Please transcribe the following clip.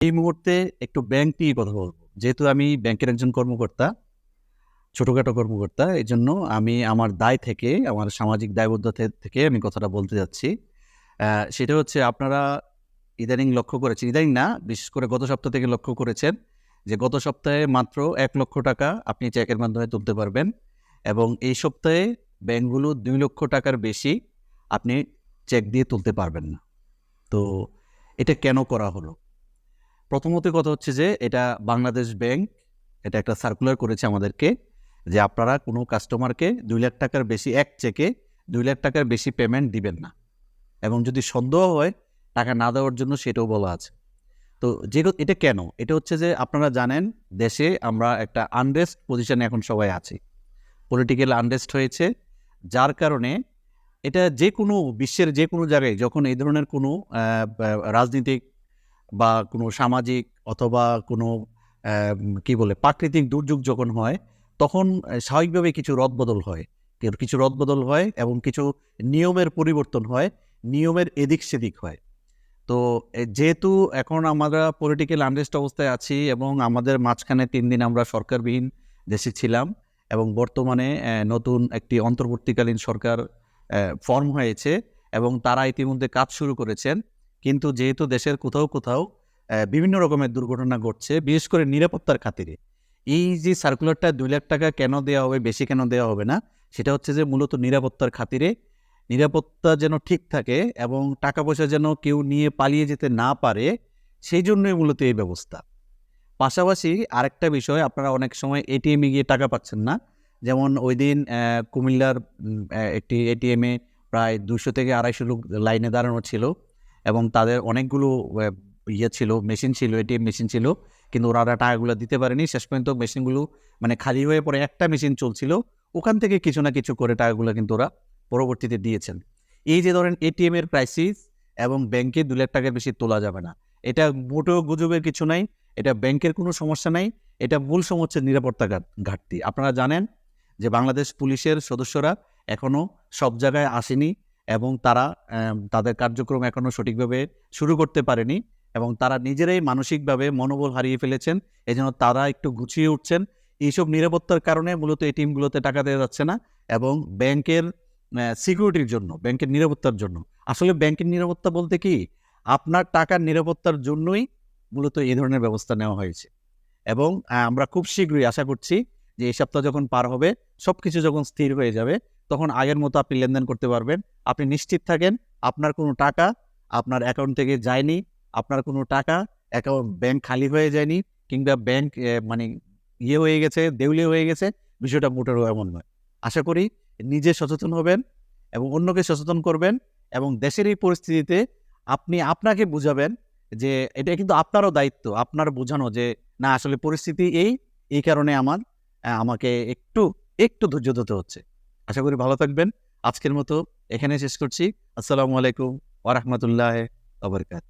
এই মুহূর্তে একটু ব্যাংক নিয়ে কথা বলব। যেহেতু আমি ব্যাংকের একজন কর্মকর্তা, ছোটখাটো কর্মকর্তা এই জন্য আমি আমার দায় থেকে, আমার সামাজিক দায়বদ্ধতা থেকে আমি কথাটা বলতে যাচ্ছি। সেটা হচ্ছে আপনারা ইদানিং লক্ষ্য করেছেন, ইদানিং না, বিশেষ করে গত সপ্তাহ থেকে লক্ষ্য করেছেন যে গত সপ্তাহে মাত্র এক লক্ষ টাকা আপনি চেকের মাধ্যমে তুলতে পারবেন এবং এই সপ্তাহে ব্যাংকগুলো দুই লক্ষ টাকার বেশি আপনি চেক দিয়ে তুলতে পারবেন না। তো এটা কেন করা হলো? প্রথমত কথা হচ্ছে যে, এটা বাংলাদেশ ব্যাংক, এটা একটা সার্কুলার করেছে আমাদেরকে যে আপনারা কোনো কাস্টমারকে দুই লাখ টাকার বেশি এক চেকে দুই লাখ টাকার বেশি পেমেন্ট দিবেন না। এবং যদি সন্দেহ হয়, টাকা না দেওয়ার জন্য সেটাও বলা আছে। তো যে এটা কেন? এটা হচ্ছে যে আপনারা জানেন, দেশে আমরা একটা আনরেস্ট পজিশনে এখন সবাই আছি। পলিটিক্যাল আনরেস্ট হয়েছে, যার কারণে এটা যে কোনো বিশ্বের যে কোনো জায়গায় যখন এই ধরনের কোনো রাজনীতিক বা কোনো সামাজিক অথবা কোনো কি বলে, প্রাকৃতিক দুর্যোগ যখন হয়, তখন স্বাভাবিকভাবে কিছু রদবদল হয়। কিছু রদবদল হয় এবং কিছু নিয়মের পরিবর্তন হয়, নিয়মের এদিক সেদিক হয়। তো যেহেতু এখন আমরা পলিটিক্যাল আনরেস্ট অবস্থায় আছি এবং আমাদের মাঝখানে তিন দিন আমরা সরকারবিহীন দেশে ছিলাম এবং বর্তমানে নতুন একটি অন্তর্বর্তীকালীন সরকার ফর্ম হয়েছে এবং তারা ইতিমধ্যে কাজ শুরু করেছেন। কিন্তু যেহেতু দেশের কোথাও কোথাও বিভিন্ন রকমের দুর্ঘটনা ঘটছে, বিশেষ করে নিরাপত্তার খাতিরে। এই যে সার্কুলারটা দুই লাখ টাকা কেন দেওয়া হবে, বেশি কেন দেওয়া হবে না, সেটা হচ্ছে যে মূলত নিরাপত্তার খাতিরে। নিরাপত্তা যেন ঠিক থাকে এবং টাকা পয়সা যেন কেউ নিয়ে পালিয়ে যেতে না পারে, সেই জন্যই মূলত এই ব্যবস্থা। পাশাপাশি আরেকটা বিষয়, আপনারা অনেক সময় এটিএমে গিয়ে টাকা পাচ্ছেন না। যেমন ওই দিন কুমিল্লার একটি এটিএমে প্রায় দুশো থেকে আড়াইশো লোক লাইনে দাঁড়ানো ছিল। এবং তাদের অনেকগুলো ইয়ে ছিল মেশিন ছিল এটিএম মেশিন ছিল, কিন্তু ওরা টাকাগুলো দিতে পারেনি। শেষ পর্যন্ত মেশিনগুলো মানে খালি হয়ে পরে একটা মেশিন চলছিল, ওখান থেকে কিছু না কিছু করে টাকাগুলো কিন্তু ওরা পরবর্তীতে দিয়েছেন। এই যে ধরেন এটিএম এর ক্রাইসিস এবং ব্যাংকে দু লাখ টাকার বেশি তোলা যাবে না। এটা মোটেও গুজবের কিছু নাই, এটা ব্যাংকের কোনো সমস্যা নাই, এটা মূল সমস্যা নিরাপত্তা ঘাট- ঘাটতি। আপনারা জানেন যে বাংলাদেশ পুলিশের সদস্যরা এখনও সব জায়গায় আসেনি এবং তারা তাদের কার্যক্রম এখনও সঠিকভাবে শুরু করতে পারেনি এবং তারা নিজেরাই মানসিকভাবে মনোবল হারিয়ে ফেলেছেন। এজন্য তারা একটু গুছিয়ে উঠছেন। এইসব নিরাপত্তার কারণে মূলত এই টিমগুলোতে টাকা দেওয়া যাচ্ছে না এবং ব্যাংকের সিকিউরিটির জন্য, ব্যাংকের নিরাপত্তার জন্য। আসলে ব্যাংকের নিরাপত্তা বলতে কি? আপনার টাকার নিরাপত্তার জন্যই মূলত এই ধরনের ব্যবস্থা নেওয়া হয়েছে। এবং আমরা খুব শীঘ্রই আশা করছি যে এই সপ্তাহ যখন পার হবে সব কিছু যখন স্থির হয়ে যাবে, তখন আগের মতো আপনি লেনদেন করতে পারবেন। আপনি নিশ্চিত থাকেন, আপনার কোনো টাকা আপনার অ্যাকাউন্ট থেকে যায়নি, আপনার কোনো টাকা অ্যাকাউন্ট ব্যাংক খালি হয়ে যায়নি কিংবা ব্যাংক মানে ইয়ে হয়ে গেছে, দেউলিয়া হয়ে গেছে, বিষয়টা মোটেরও এমন নয়। আশা করি নিজে সচেতন হবেন এবং অন্যকে সচেতন করবেন এবং দেশের এই পরিস্থিতিতে আপনি আপনাকে বুঝাবেন যে এটা কিন্তু আপনারও দায়িত্ব, আপনার বোঝানো যে না, আসলে পরিস্থিতি এই এই কারণে আমার। আমাকে একটু একটু ধৈর্য ধরতে হচ্ছে। আশা করি ভালো থাকবেন। আজকের মতো এখানে শেষ করছি। আসসালামু আলাইকুম ওরহমতুল্লাহ আবরকাত